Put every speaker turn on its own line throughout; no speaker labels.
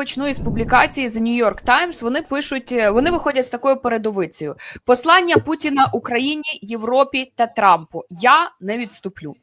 почну із публікації The New York Times. Вони пишуть, е, вони виходять з такою передовицею: послання Путіна Україні, Європі та Трампу. Я не відступлю.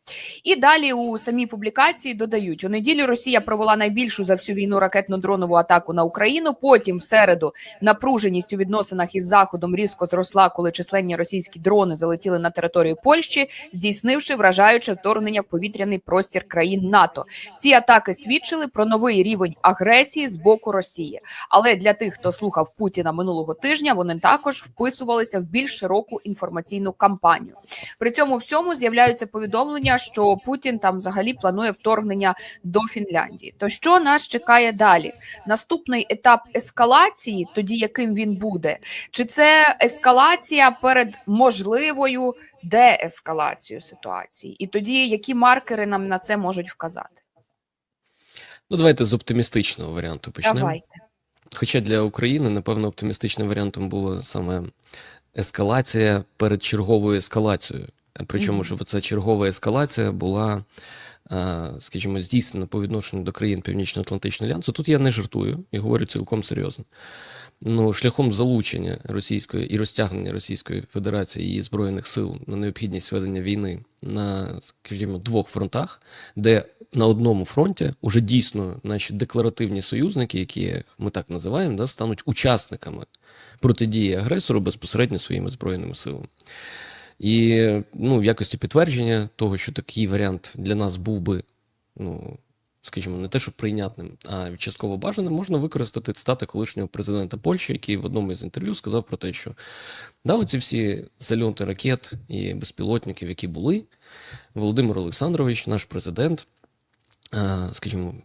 І далі у самій публікації додають: у неділю Росія провела найбільшу за всю війну ракетно-дронову атаку на Україну. Потім, в середу, напруженість у відносинах із заходом різко зросла, коли численні російські дрони залетіли на територію Польщі, здійснивши вражаюче вторгнення в повітряний простір країн НАТО. Ці атаки свідчили про новий рівень агресії з боку Росії. Але для тих, хто слухав Путіна минулого тижня, вони також вписувалися в більш широку інформаційну кампанію. При цьому всьому з'являються повідомлення, що Путін там взагалі планує вторгнення до Фінляндії. То що нас чекає далі? Наступний етап ескалації, тоді яким він буде, чи це ескалація перед можливою деескалацією ситуації? І тоді які маркери нам на це можуть вказати?
Ну, давайте з оптимістичного варіанту почнемо.
Давайте.
Хоча для України, напевно, оптимістичним варіантом була саме ескалація перед черговою ескалацією. Причому,
Мгм.
щоб ця чергова ескалація була, е, скажімо, здійснена по відношенню до країн Північно-Атлантичного альянсу. Тут я не жартую і говорю цілком серйозно. Ну, шляхом залучення російської і розтягнення Російської Федерації її збройних сил на необхідність ведення війни на, скажімо, двох фронтах, де на одному фронті уже дійсно наші декларативні союзники, які ми так називаємо, да, стануть учасниками протидії агресору безпосередньо своїми збройними силами. І ну, в якості підтвердження того, що такий варіант для нас був би, ну, скажімо, не те, що прийнятним, а частково бажаним, можна використати цитати колишнього президента Польщі, який в одному із інтерв'ю сказав про те, що да, оці всі зальоти ракет і безпілотників, які були, Володимир Олександрович, наш президент, скажімо,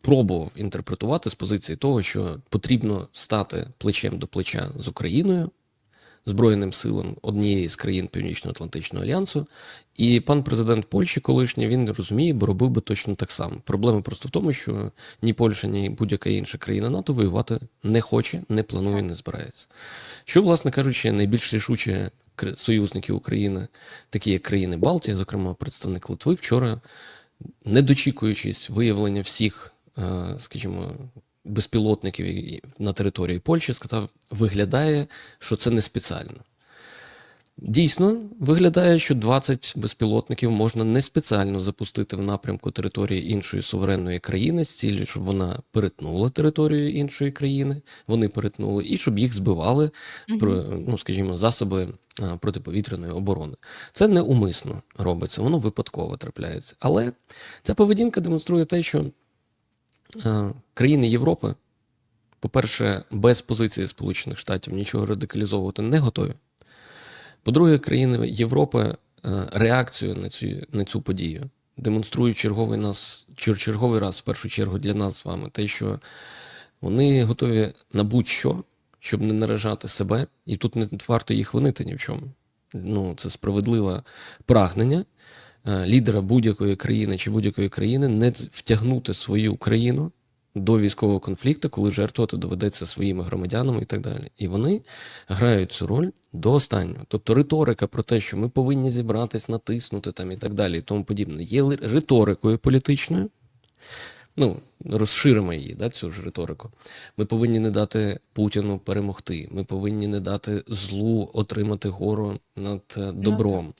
пробував інтерпретувати з позиції того, що потрібно стати плечем до плеча з Україною, Збройним силам однієї з країн Північно-Атлантичного альянсу. І пан президент Польщі, колишній, він розуміє, бо робив би точно так само. Проблема просто в тому, що ні Польща, ні будь-яка інша країна НАТО воювати не хоче, не планує, не збирається. Що, власне кажучи, найбільш рішуче союзники України, такі як країни Балтії, зокрема представник Литви, вчора, не дочікуючись виявлення всіх, е, скажімо, безпілотників на території Польщі, сказав, виглядає, що це не спеціально. Дійсно, виглядає, що 20 безпілотників можна не спеціально запустити в напрямку території іншої суверенної країни з ціллю, щоб вона перетнула територію іншої країни, вони перетнули, і щоб їх збивали ну, скажімо, засоби протиповітряної оборони. Це не умисно робиться, воно випадково трапляється. Але ця поведінка демонструє те, що країни Європи, по-перше, без позиції Сполучених Штатів нічого радикалізовувати не готові. По-друге, країни Європи е, реакцію на цю, на цю подію демонструють черговий нас, черговий раз, в першу чергу, для нас з вами, те, що вони готові на будь-що, щоб не наражати себе, і тут не варто їх винити ні в чому. Ну, це справедливе прагнення е, лідера будь-якої країни чи будь-якої країни не втягнути свою країну до військового конфлікту, коли жертвувати доведеться своїми громадянами і так далі. І вони грають цю роль до останнього. Тобто риторика про те, що ми повинні зібратись, натиснути там і так далі, і тому подібне, є риторикою політичною. Ну, розширимо її, да, цю ж риторику. Ми повинні не дати Путіну перемогти. Ми повинні не дати злу отримати гору над е, добром.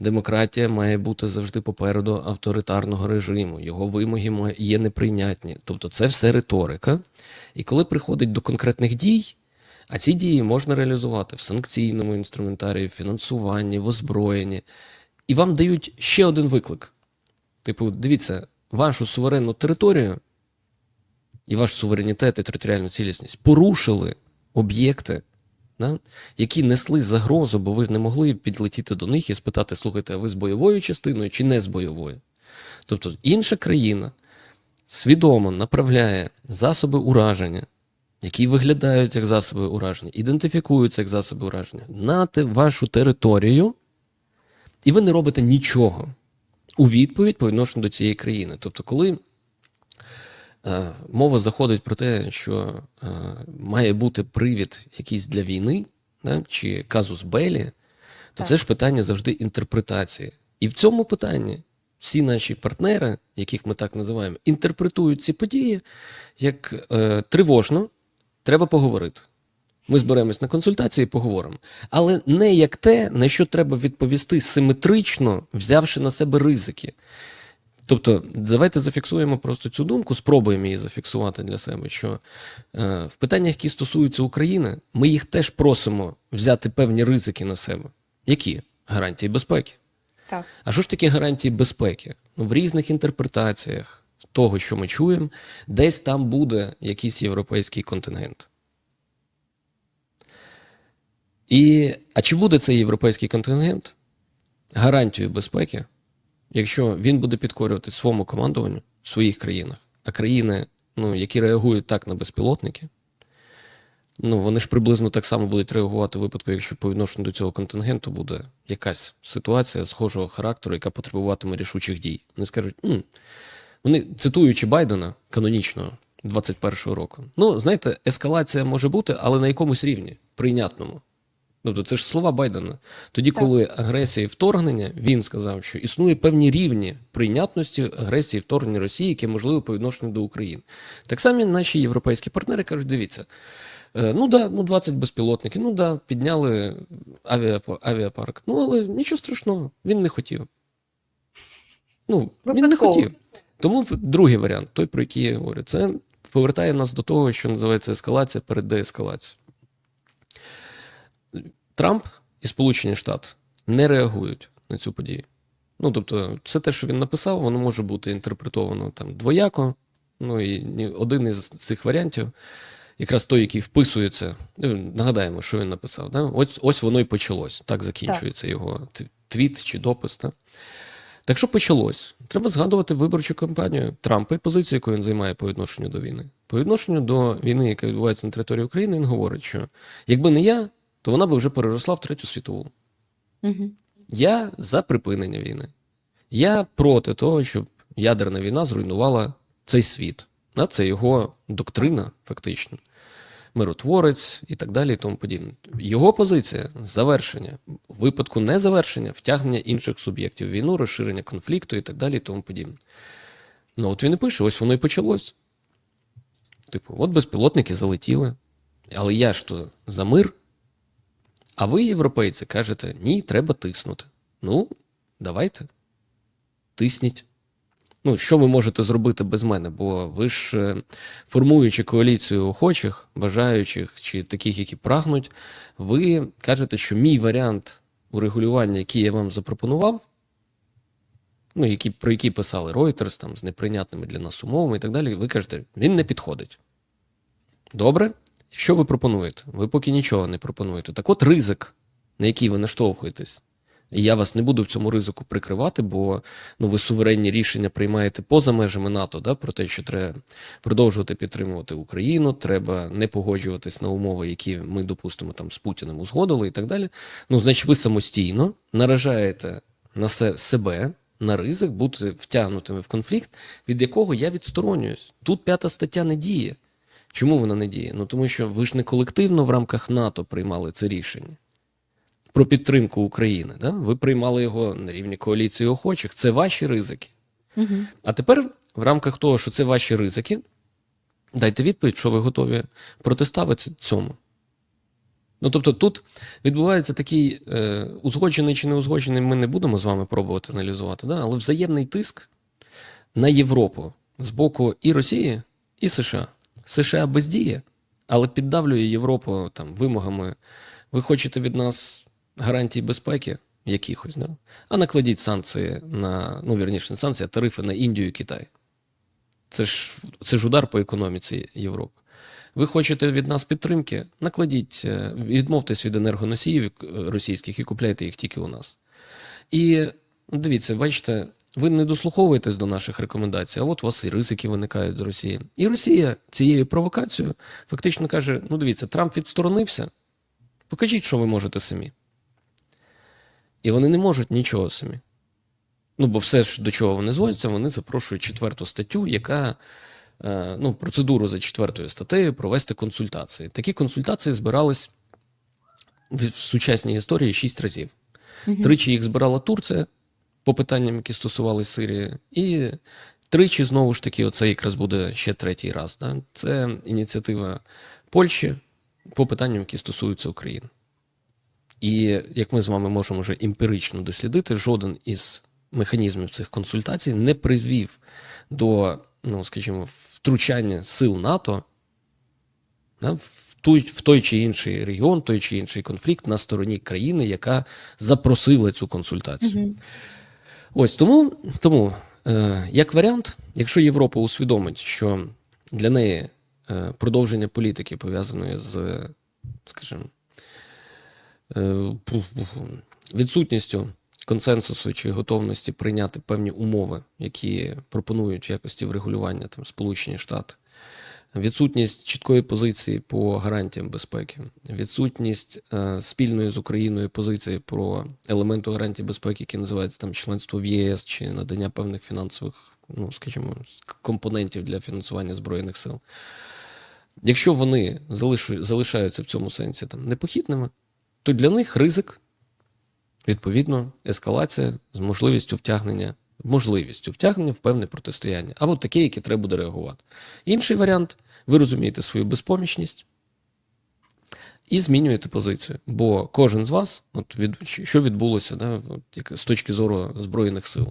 Демократія має бути завжди попереду авторитарного режиму. Його вимоги є неприйнятні. Тобто, це все риторика. І коли приходить до конкретних дій, а ці дії можна реалізувати в санкційному інструментарії, в фінансуванні, в озброєнні. І вам дають ще один виклик. Типу, дивіться, вашу суверенну територію і ваш суверенітет і територіальну цілісність порушили об'єкти, да, які несли загрозу, бо ви не могли підлетіти до них і спитати: слухайте, а ви з бойовою частиною чи не з бойовою? Тобто інша країна свідомо направляє засоби ураження, які виглядають як засоби ураження, ідентифікуються як засоби ураження, на вашу територію, і ви не робите нічого у відповідь по відношенню до цієї країни. Тобто, коли е, мова заходить про те, що е, має бути привід якийсь для війни, да, чи казус Белі, то
Так.
це ж питання завжди інтерпретації. І в цьому питанні всі наші партнери, яких ми так називаємо, інтерпретують ці події як е, тривожно, треба поговорити. Ми зберемось на консультації і поговоримо. Але не як те, на що треба відповісти симетрично, взявши на себе ризики. Тобто, давайте зафіксуємо просто цю думку, спробуємо її зафіксувати для себе, що е, в питаннях, які стосуються України, ми їх теж просимо взяти певні ризики на себе. Які? Гарантії безпеки.
Так.
А що ж таке гарантії безпеки? Ну, в різних інтерпретаціях того, що ми чуємо, десь там буде якийсь європейський контингент. І, а чи буде цей європейський контингент гарантією безпеки, якщо він буде підкорювати своєму командуванню в своїх країнах, а країни, ну, які реагують так на безпілотники, ну, вони ж приблизно так само будуть реагувати у випадку, якщо по відношенню до цього контингенту буде якась ситуація схожого характеру, яка потребуватиме рішучих дій. Вони скажуть, «М, вони, цитуючи Байдена канонічного 21-го року, ну, знаєте, ескалація може бути, але на якомусь рівні, прийнятному. Тобто це ж слова Байдена. Тоді,
Так.
коли агресія і вторгнення, він сказав, що існує певні рівні прийнятності агресії і вторгнення Росії, яке можливо по відношенню до України. Так само наші європейські партнери кажуть: дивіться, е, ну да, ну 20 безпілотників, ну да, підняли авіапарк. Ну, але нічого страшного, він не хотів. Ну, він не хотів. Тому другий варіант, той, про який я говорю, це повертає нас до того, що називається ескалація перед деескалацією. Трамп і Сполучені Штати не реагують на цю подію. Ну, тобто, все те, що він написав, воно може бути інтерпретовано там двояко. Ну і один із цих варіантів, якраз той, який вписується. ну, Нагадаємо, що він написав. Да? Ось, ось воно і почалось. Так закінчується його твіт чи допис. Да? Так що почалось? Треба згадувати виборчу кампанію Трампа і позицію, яку він займає по відношенню до війни. По відношенню до війни, яка відбувається на території України, він говорить, що якби не я, то вона би вже переросла в третю світову.
Угу.
Я за припинення війни. Я проти того, щоб ядерна війна зруйнувала цей світ. Це його доктрина, фактично. Миротворець і так далі, і тому подібне. Його позиція завершення, в випадку незавершення, втягнення інших суб'єктів війну, розширення конфлікту і так далі, і тому подібне. Ну, от він і пише: ось воно і почалось. Типу, от безпілотники залетіли. Але я ж то за мир, а ви, європейці, кажете, ні, треба тиснути. Ну, давайте. Тисніть. Ну, що ви можете зробити без мене? Бо ви ж, е, формуючи коаліцію охочих, бажаючих чи таких, які прагнуть, ви кажете, що мій варіант урегулювання, який я вам запропонував, ну, які, про які писали Reuters, там, з неприйнятними для нас умовами і так далі, ви кажете, він не підходить. Добре, що ви пропонуєте? Ви поки нічого не пропонуєте. Так от ризик, на який ви наштовхуєтесь. І я вас не буду в цьому ризику прикривати, бо ну, ви суверенні рішення приймаєте поза межами НАТО, да, про те, що треба продовжувати підтримувати Україну, треба не погоджуватись на умови, які ми, допустимо, там з Путіним узгодили і так далі. Ну, значить, ви самостійно наражаєте на се- себе на ризик бути втягнутими в конфлікт, від якого я відсторонююсь. Тут п'ята стаття не діє. Чому вона не діє? Ну тому що ви ж не колективно в рамках НАТО приймали це рішення про підтримку України. Да? Ви приймали його на рівні коаліції охочих. Це ваші ризики.
Угу.
А тепер, в рамках того, що це ваші ризики, дайте відповідь, що ви готові протиставити цьому. Ну, тобто, тут відбувається такий е, узгоджений чи не узгоджений, ми не будемо з вами пробувати аналізувати, да? але взаємний тиск на Європу з боку і Росії, і США. США бездіє, але піддавлює Європу там, вимогами. Ви хочете від нас гарантій безпеки якихось, да? а накладіть санкції на, ну, вірніше, санкції, а тарифи на Індію і Китай. Це ж, це ж удар по економіці Європи. Ви хочете від нас підтримки? Накладіть, е, відмовтесь від енергоносіїв е, російських і купляйте їх тільки у нас. І ну, дивіться, бачите, ви не дослуховуєтесь до наших рекомендацій, а от у вас і ризики виникають з Росії. І Росія цією провокацією фактично каже: ну дивіться, Трамп відсторонився, покажіть, що ви можете самі. І вони не можуть нічого самі. Ну, бо все ж до чого вони зводяться, вони запрошують четверту статтю, яка е, ну, процедуру за четвертою статтею провести консультації. Такі консультації збирались в сучасній історії шість разів. Тричі їх збирала Турція по питанням, які стосувалися Сирії, і тричі знову ж таки, оце якраз буде ще третій раз. Да? Це ініціатива Польщі по питанням, які стосуються України. І як ми з вами можемо вже емпірично дослідити, жоден із механізмів цих консультацій не привів до, ну скажімо, втручання сил НАТО да, в, той, в той чи інший регіон, той чи інший конфлікт на стороні країни, яка запросила цю консультацію.
Мгм.
Ось тому, тому е, як варіант, якщо Європа усвідомить, що для неї е, продовження політики пов'язаної з, скажімо, е, відсутністю консенсусу чи готовності прийняти певні умови, які пропонують в якості врегулювання там Сполучені Штати, відсутність чіткої позиції по гарантіям безпеки, відсутність е, спільної з Україною позиції про елементу гарантій безпеки, які називаються там членство в ЄС чи надання певних фінансових, ну скажімо, компонентів для фінансування збройних сил. Якщо вони залишаються в цьому сенсі там непохитними, то для них ризик, відповідно, ескалація з можливістю втягнення, можливістю втягнення в певне протистояння, або таке, яке треба буде реагувати. Інший варіант ви розумієте свою безпомічність і змінюєте позицію. Бо кожен з вас, от від, що відбулося да, з точки зору Збройних сил.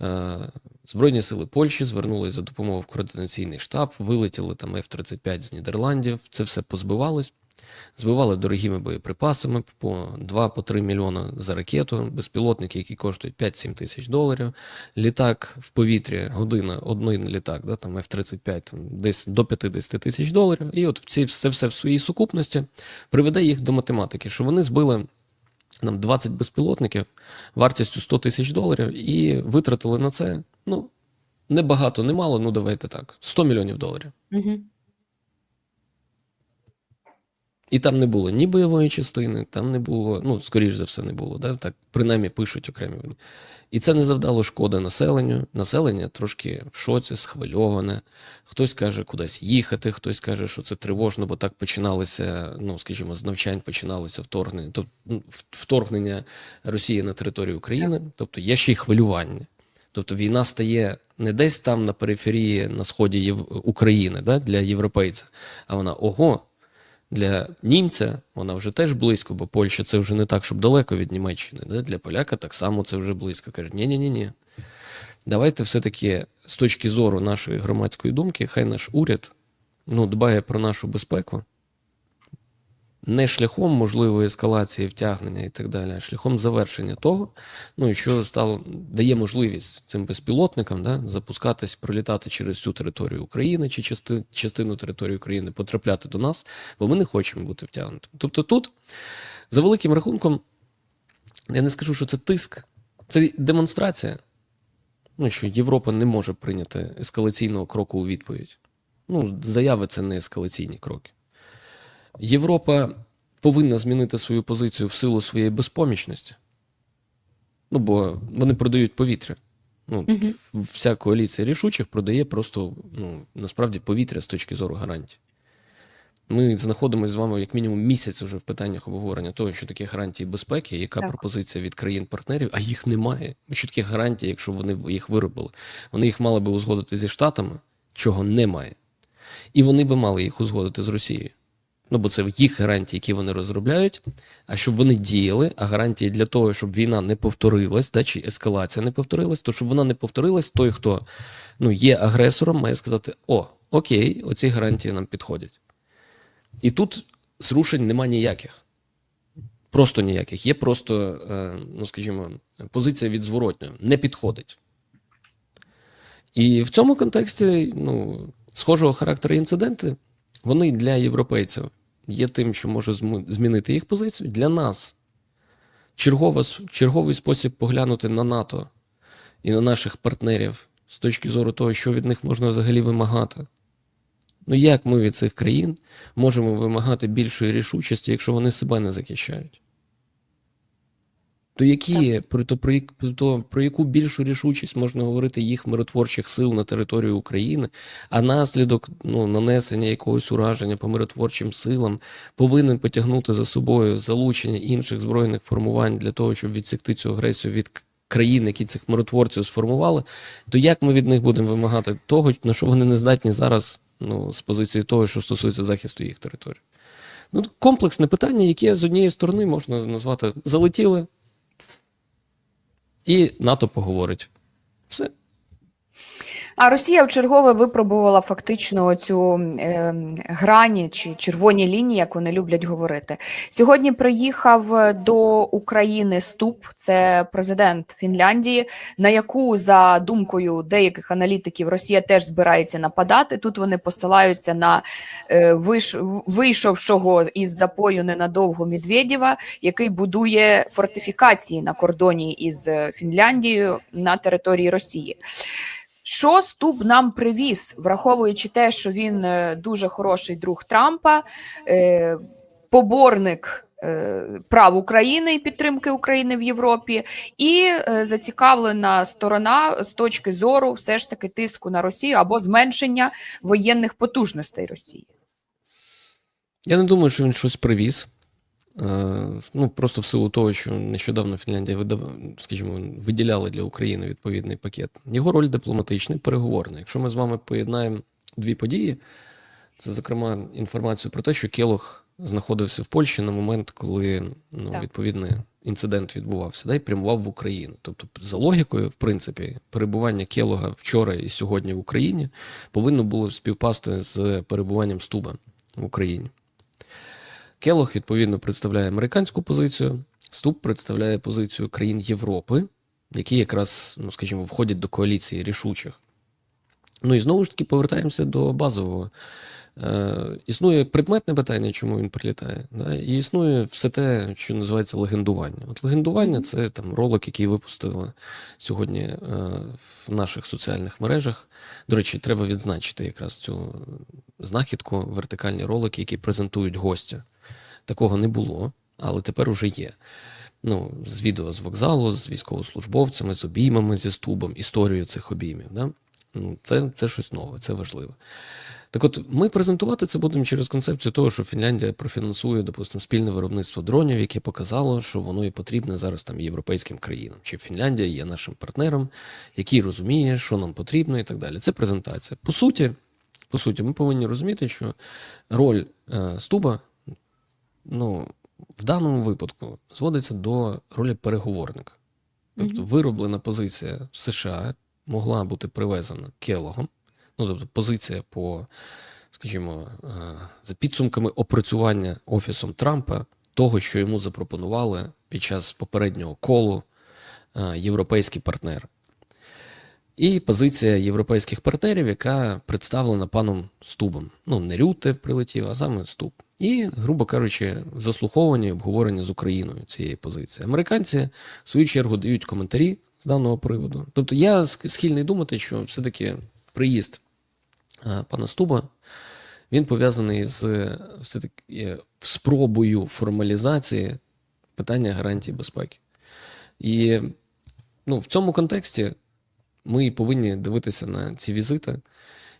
Е, Збройні сили Польщі звернулись за допомогою в координаційний штаб, вилетіли там F-35 з Нідерландів, це все позбивалось. Збивали дорогими боєприпасами по 2-3 мільйона за ракету, безпілотники, які коштують 5-7 тисяч доларів. Літак в повітрі, година, один літак, да, там F-35, там, десь до 50 тисяч доларів. І от ці все, все в своїй сукупності приведе їх до математики, що вони збили нам 20 безпілотників вартістю 100 тисяч доларів і витратили на це, ну, не багато, не мало, ну давайте так, 100 мільйонів доларів.
Мгм.
І там не було ні бойової частини, там не було, ну, скоріш за все, не було. Да? Так принаймні пишуть окремі. вони. І це не завдало шкоди населенню. Населення трошки в шоці, схвильоване. Хтось каже кудись їхати, хтось каже, що це тривожно, бо так починалися, ну, скажімо, з навчань починалося вторгнення, тобто вторгнення Росії на територію України. Тобто є ще й хвилювання. Тобто війна стає не десь там на периферії на сході Єв... України да, для європейця, а вона ого, для німця вона вже теж близько, бо Польща це вже не так, щоб далеко від Німеччини. Да? Для поляка так само це вже близько. Кажуть, ні-ні-ні. ні Давайте все-таки з точки зору нашої громадської думки, хай наш уряд ну, дбає про нашу безпеку. Не шляхом можливої ескалації, втягнення і так далі, а шляхом завершення того, ну і що стало дає можливість цим безпілотникам да, запускатись, пролітати через всю територію України чи части, частину території України, потрапляти до нас, бо ми не хочемо бути втягнутими. Тобто тут, за великим рахунком, я не скажу, що це тиск, це демонстрація, ну, що Європа не може прийняти ескалаційного кроку у відповідь. Ну, заяви це не ескалаційні кроки. Європа повинна змінити свою позицію в силу своєї безпомічності. Ну, бо вони продають повітря. Ну,
Мгм.
Вся коаліція рішучих продає просто ну, насправді повітря з точки зору гарантій. Ми знаходимося з вами як мінімум місяць вже в питаннях обговорення того, що таке гарантії безпеки, яка
Так.
пропозиція від країн-партнерів, а їх немає. Що таке гарантії, якщо вони їх виробили? Вони їх мали би узгодити зі Штатами, чого немає. І вони би мали їх узгодити з Росією. Ну, бо це їх гарантії, які вони розробляють, а щоб вони діяли, а гарантії для того, щоб війна не повторилась, да, чи ескалація не повторилась, то щоб вона не повторилась, той, хто ну, є агресором, має сказати: О, окей, оці гарантії нам підходять. І тут зрушень нема ніяких. Просто ніяких. Є просто, е, ну скажімо, позиція від. Не підходить. І в цьому контексті, ну, схожого характеру інциденти, вони для європейців є тим, що може змінити їх позицію. Для нас чергова, черговий спосіб поглянути на НАТО і на наших партнерів з точки зору того, що від них можна взагалі вимагати. Ну, як ми від цих країн можемо вимагати більшої рішучості, якщо вони себе не захищають? То які про то, про, то про яку більшу рішучість можна говорити їх миротворчих сил на території України, а наслідок ну, нанесення якогось ураження по миротворчим силам повинен потягнути за собою залучення інших збройних формувань для того, щоб відсікти цю агресію від країн, які цих миротворців сформували, то як ми від них будемо вимагати того, на що вони не здатні зараз, ну, з позиції того, що стосується захисту їх територій? Ну, комплексне питання, яке з однієї сторони можна назвати залетіли, і НАТО поговорить. Все.
А Росія вчергове випробувала фактично цю е, грані чи червоні лінії, як вони люблять говорити. Сьогодні приїхав до України Ступ, це президент Фінляндії, на яку, за думкою деяких аналітиків, Росія теж збирається нападати. Тут вони посилаються на е, виш, вийшовшого із запою ненадовго Медведєва, який будує фортифікації на кордоні із Фінляндією на території Росії. Що Ступ нам привіз, враховуючи те, що він е, дуже хороший друг Трампа, е, поборник е, прав України і підтримки України в Європі, і зацікавлена сторона з точки зору все ж таки тиску на Росію або зменшення воєнних потужностей Росії.
Я не думаю, що він щось привіз. Е, Ну, просто в силу того, що нещодавно Фінляндія видав, скажімо, виділяла для України відповідний пакет. Його роль дипломатичний, переговорний. Якщо ми з вами поєднаємо дві події, це, зокрема, інформацію про те, що Келох знаходився в Польщі на момент, коли ну, відповідний інцидент відбувався, да, і прямував в Україну. Тобто, за логікою, в принципі, перебування Келога вчора і сьогодні в Україні повинно було співпасти з перебуванням Стуба в Україні. Келох, відповідно, представляє американську позицію, Ступ представляє позицію країн Європи, які якраз, ну скажімо, входять до коаліції рішучих. Ну і знову ж таки повертаємося до базового. Е, існує предметне питання, чому він прилітає, да? і існує все те, що називається легендування. От легендування це там ролик, який випустили сьогодні е, в наших соціальних мережах. До речі, треба відзначити якраз цю знахідку, вертикальні ролики, які презентують гостя. Такого не було, але тепер уже є. Ну, з відео з вокзалу, з військовослужбовцями, з обіймами зі стубом, історію цих обіймів. Да? Ну, це, це щось нове, це важливо. Так от, ми презентувати це будемо через концепцію того, що Фінляндія профінансує, допустимо, спільне виробництво дронів, яке показало, що воно і потрібне зараз там європейським країнам. Чи Фінляндія є нашим партнером, який розуміє, що нам потрібно, і так далі. Це презентація. По суті, по суті, ми повинні розуміти, що роль е, Стуба ну, в даному випадку зводиться до ролі переговорника. Тобто вироблена позиція в США могла бути привезена Келогом. Ну, тобто позиція по, скажімо, е, за підсумками опрацювання Офісом Трампа, того, що йому запропонували під час попереднього колу е, європейські партнери. І позиція європейських партнерів, яка представлена паном Стубом. Ну, не Рюте прилетів, а саме Стуб. І, грубо кажучи, заслуховування і обговорення з Україною цієї позиції. Американці, в свою чергу, дають коментарі з даного приводу. Тобто я схильний думати, що все-таки приїзд е, пана Стуба він пов'язаний з е, все-таки е, спробою формалізації питання гарантії безпеки. І ну, в цьому контексті ми повинні дивитися на ці візити,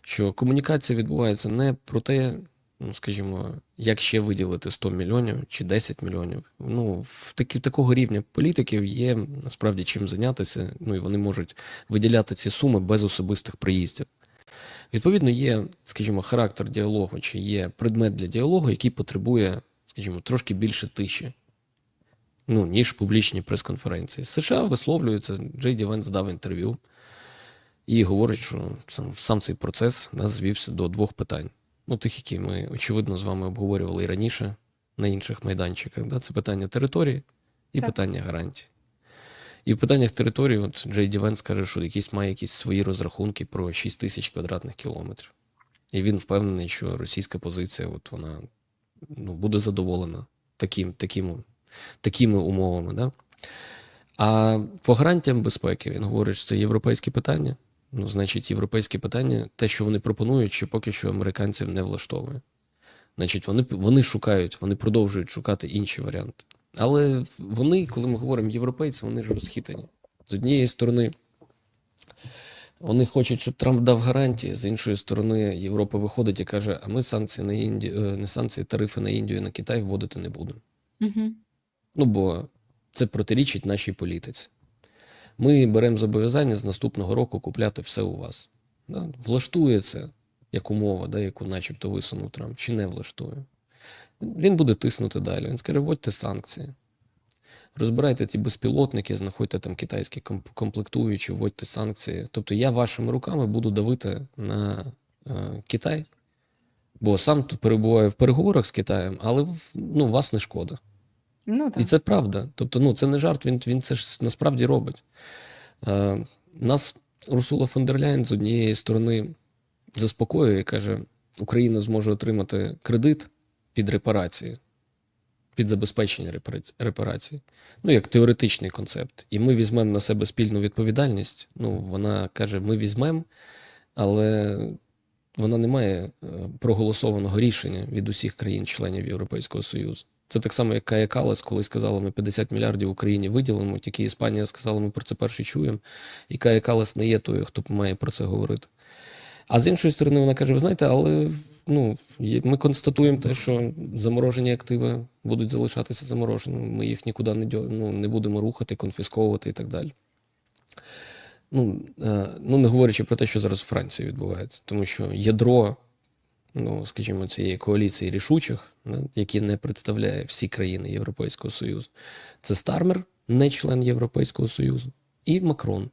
що комунікація відбувається не про те, ну, скажімо, як ще виділити 100 мільйонів чи 10 мільйонів. Ну, в такі, такого рівня політиків є насправді чим зайнятися, ну і вони можуть виділяти ці суми без особистих приїздів. Відповідно, є, скажімо, характер діалогу, чи є предмет для діалогу, який потребує, скажімо, трошки більше тиші, ну, ніж публічні прес-конференції. США висловлюються, Джей Ді Венс дав інтерв'ю і говорить, що сам, сам цей процес да, звівся до двох питань. Ну, тих, які ми, очевидно, з вами обговорювали і раніше на інших майданчиках. Да? Це питання території і
Так.
питання гарантій. І в питаннях території, от Джей Ді Венс каже, що якісь має якісь свої розрахунки про 6 тисяч квадратних кілометрів. І він впевнений, що російська позиція от вона ну, буде задоволена таким, таким, такими умовами. Да? А по гарантіям безпеки він говорить, що це європейське питання. Ну, значить, європейське питання, те, що вони пропонують, ще поки що американців не влаштовує. Значить, вони, вони шукають, вони продовжують шукати інші варіанти. Але вони, коли ми говоримо європейці, вони ж розхитані. З однієї сторони, вони хочуть, щоб Трамп дав гарантії, з іншої сторони, Європа виходить і каже: а ми санкції на Індію, е, не санкції, тарифи на Індію і на Китай вводити не будемо.
Угу.
Ну, бо це протирічить нашій політиці. Ми беремо зобов'язання з наступного року купляти все у вас. Да? Влаштує це як умова, да, яку начебто висунув Трамп, чи не влаштує. Він буде тиснути далі. Він скаже, вводьте санкції. Розбирайте ті безпілотники, знаходьте там китайські комплектуючі, вводьте санкції. Тобто я вашими руками буду давити на е, Китай, бо сам перебуваю в переговорах з Китаєм, але ну, вас не шкода.
Ну
І це правда. Тобто, ну, це не жарт, він, він це ж насправді робить. Е, нас Урсула фон дер Ляйн з однієї сторони заспокоює і каже, Україна зможе отримати кредит під репарації, під забезпечення репараці- репарацій. Ну, як теоретичний концепт. І ми візьмемо на себе спільну відповідальність. Ну, вона каже, ми візьмемо, але вона не має е, проголосованого рішення від усіх країн-членів Європейського Союзу. Це так само, як Кая Калас, коли сказала, ми 50 мільярдів Україні виділимо, тільки Іспанія сказала, ми про це перші чуємо. І Кая Калас не є тою, хто має про це говорити. А з іншої сторони, вона каже: ви знаєте, але ну, ми констатуємо те, що заморожені активи будуть залишатися замороженими. Ми їх нікуди не, ну, не будемо рухати, конфісковувати і так далі. Ну, е, ну, не говорячи про те, що зараз у Франції відбувається, тому що ядро, ну, скажімо, цієї коаліції рішучих, які не представляє всі країни Європейського Союзу, це Стармер, не член Європейського Союзу, і Макрон,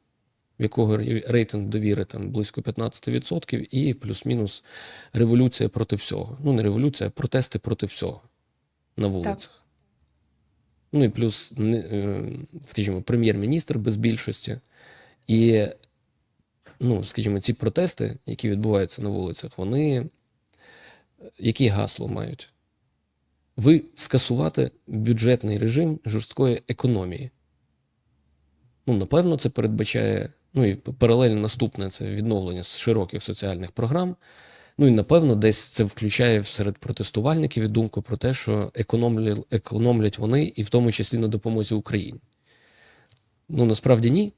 в якого рейтинг довіри там близько 15%, і плюс-мінус революція проти всього. Ну, не революція, а протести проти всього на вулицях. Ну і плюс, е, скажімо, прем'єр-міністр без більшості. І, ну, скажімо, ці протести, які відбуваються на вулицях, вони які гасло мають? Ви скасувати бюджетний режим жорсткої економії. Ну, напевно, це передбачає. Ну і паралельно наступне це відновлення широких соціальних програм. Ну і напевно, десь це включає серед протестувальників думку про те, що економлять вони, і в тому числі на допомозі Україні. Ну, насправді ні.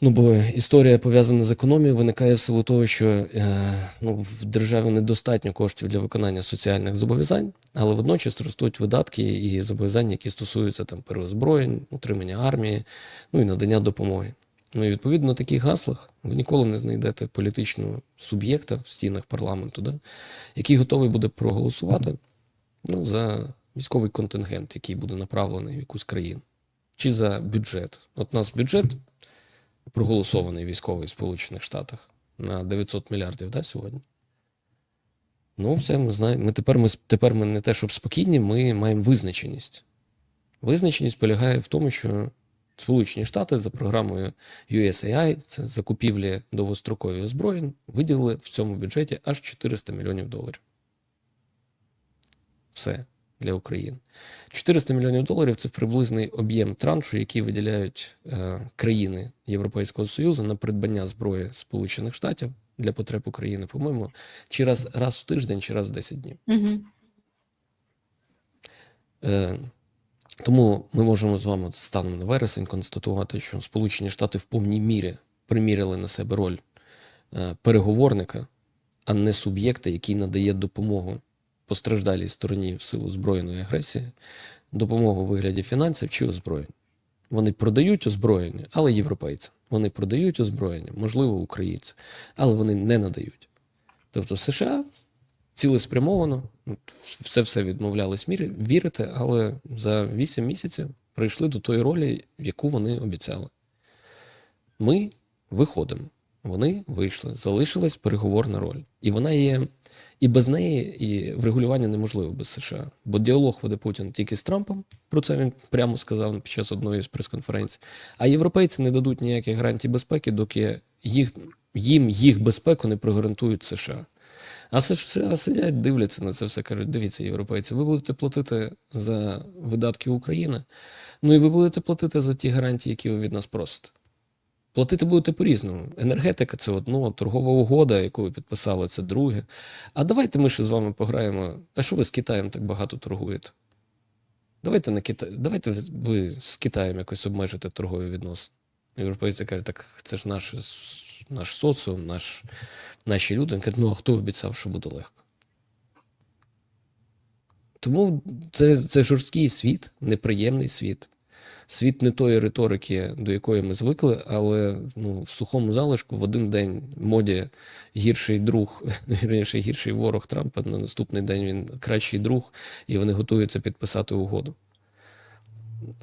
Ну, бо історія пов'язана з економією виникає в силу того, що е, ну, в державі недостатньо коштів для виконання соціальних зобов'язань, але водночас ростуть видатки і зобов'язання, які стосуються там переозброєнь, утримання армії, ну і надання допомоги. Ну і відповідно на таких гаслах ви ніколи не знайдете політичного суб'єкта в стінах парламенту, да, який готовий буде проголосувати ну, за військовий контингент, який буде направлений в якусь країну, чи за бюджет. От у нас бюджет проголосований військовий в Сполучених Штатах на 900 мільярдів да, сьогодні. Ну, все, ми знаємо. Ми тепер, ми, тепер ми не те, щоб спокійні, ми маємо визначеність. Визначеність полягає в тому, що Сполучені Штати за програмою USAI, це закупівлі довгострокових озброєнь, виділили в цьому бюджеті аж 400 мільйонів доларів. Все для України. 400 мільйонів доларів це приблизний об'єм траншу, який виділяють е, країни Європейського Союзу на придбання зброї Сполучених Штатів для потреб України, по-моєму, чи раз, раз в тиждень, чи раз в 10 днів.
Угу.
Е, тому ми можемо з вами станом на вересень констатувати, що Сполучені Штати в повній мірі приміряли на себе роль е, переговорника, а не суб'єкта, який надає допомогу постраждалій стороні в силу збройної агресії, допомогу у вигляді фінансів чи озброєнь. Вони продають озброєння, але європейцям. Вони продають озброєння, можливо, українцям, але вони не надають. Тобто США цілеспрямовано от, в це все відмовлялись вірити, але за 8 місяців прийшли до тої ролі, яку вони обіцяли. Ми виходимо. Вони вийшли, залишилась переговорна роль. І вона є і без неї, і врегулювання неможливо без США. Бо діалог веде Путін тільки з Трампом. Про це він прямо сказав під час одної з прес-конференцій. А європейці не дадуть ніяких гарантій безпеки, доки їх, їм їх безпеку не прогарантують США. А США сидять, дивляться на це все, кажуть: дивіться, європейці, ви будете платити за видатки України, ну і ви будете платити за ті гарантії, які ви від нас просите. Платити будете по-різному. Енергетика це одно, торгова угода, яку ви підписали, це друге. А давайте ми ще з вами пограємо. А що ви з Китаєм так багато торгуєте? Давайте на Кита... давайте ви з Китаєм якось обмежите торгові відносини. Європейці кажуть, так це ж наш, наш соціум, наш, наші люди. Він каже, ну а хто обіцяв, що буде легко? Тому це, це жорсткий світ, неприємний світ. Світ не тої риторики, до якої ми звикли, але ну, в сухому залишку в один день моді гірший друг, вірніше, гірший ворог Трампа. На наступний день він кращий друг, і вони готуються підписати угоду.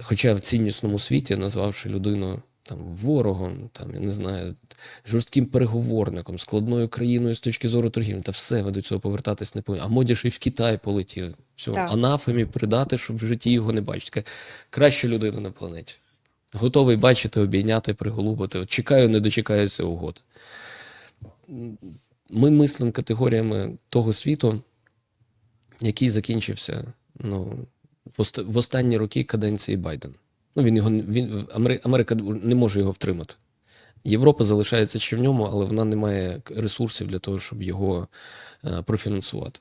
Хоча в ціннісному світі, назвавши людину там ворогом, там я не знаю, жорстким переговорником, складною країною з точки зору торгівлі, та все ви до цього повертатись не повинні. А моді ж і в Китай полетів. Все,
Так.
анафемі придати, щоб в житті його не бачити. Краща людина на планеті. Готовий бачити, обійняти, приголубити. От чекаю, не дочекаюся угоди. Ми мислимо категоріями того світу, який закінчився ну, в останні роки каденції Байдена. Ну, він його він, Америка не може його втримати. Європа залишається ще в ньому, але вона не має ресурсів для того, щоб його е, профінансувати.